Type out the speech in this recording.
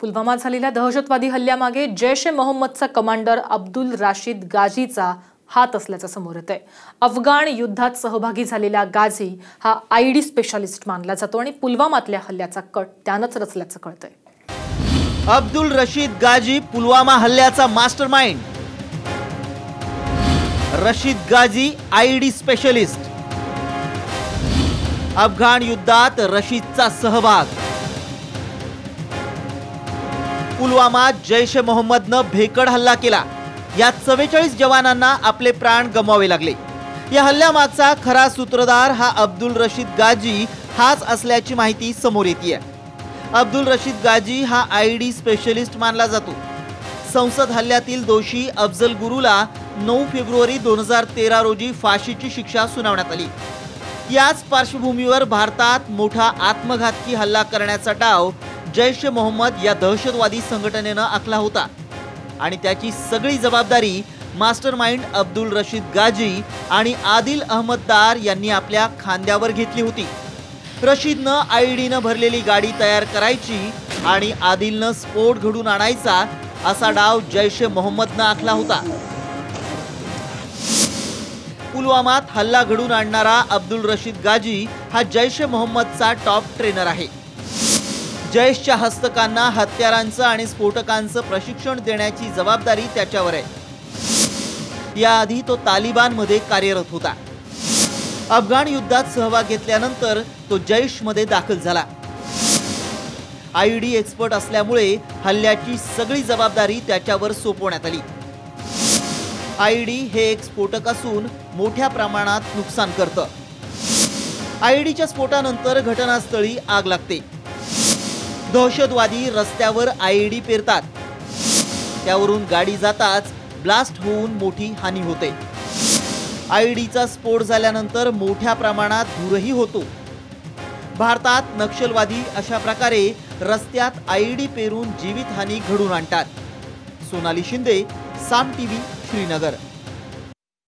पुलवामात झालेल्या दहशतवादी हल्ल्यामागे जैश ए मोहम्मदचा कमांडर अब्दुल राशीद गाझीचा हात असल्याचं समोर येत आहे अफगाण युद्धात सहभागी झालेला गाझी हा आय डी स्पेशालिस्ट मानला जातो आणि पुलवामातल्या हल्ल्याचा कट त्यानंच रचल्याचं कळतंय. अब्दुल रशीद गाजी पुलवामा हल्ल्याचा mastermind Rashid Ghazi I D specialist अफगाण युद्धात रशीदचा सहभाग. पुलवामात जैश ए मोहम्मदनं भेकड हल्ला केला. या चव्वेचाळीस जवानांना आपले प्राण गमवावे लागले. या हल्ल्यामागचा खरा सूत्रधार हा अब्दुल रशीद गाजी हाच असल्याची माहिती समोर येते अब्दुल रशीद गाजी हा आय डी स्पेशलिस्ट मानला जातो. संसद हल्ल्यातील दोषी अफजल गुरुला नऊ फेब्रुवारी दोन हजार तेरा रोजी फाशीची शिक्षा सुनावण्यात आली. याच पार्श्वभूमीवर भारतात मोठा आत्मघातकी हल्ला करण्याचा डाव जैश ए मोहम्मद या दहशतवादी संघटनेनं आखला होता. आणि त्याची सगळी जबाबदारी मास्टर माइंड अब्दुल रशीद गाजी आणि आदिल अहमददार यांनी आपल्या खांद्यावर घेतली होती. रशीदनं आय डीनं भरलेली गाडी तयार करायची आणि आदिलनं स्फोट घडून आणायचा असा डाव जैश ए मोहम्मदनं आखला होता. पुलवामात हल्ला घडून आणणारा अब्दुल रशीद गाजी हा जैश ए मोहम्मदचा टॉप ट्रेनर आहे. जैशच्या हस्तकांना हत्यारांचं आणि स्फोटकांचं प्रशिक्षण देण्याची जबाबदारी त्याच्यावर आहे. याआधी तो तालिबानमध्ये कार्यरत होता. अफगाण युद्धात सहभाग घेतल्यानंतर तो जैशमध्ये दाखल झाला. आय डी एक्सपर्ट असल्यामुळे हल्ल्याची सगळी जबाबदारी त्याच्यावर सोपवण्यात आली. आय डी हे एक स्फोटक असून मोठ्या प्रमाणात नुकसान करतं. आय डीच्या स्फोटानंतर घटनास्थळी आग लागते. दहशतवादी रस्त्यावर आय डी पेरतात. त्यावरून गाडी जाताच ब्लास्ट होऊन मोठी हानी होते. आय डीचा स्फोट झाल्यानंतर मोठ्या प्रमाणात धूरही होतो. भारतात नक्षलवादी अशा प्रकारे रस्त्यात आय डी पेरून जीवितहानी घडून आणतात. सोनाली शिंदे साम टीव्ही श्रीनगर.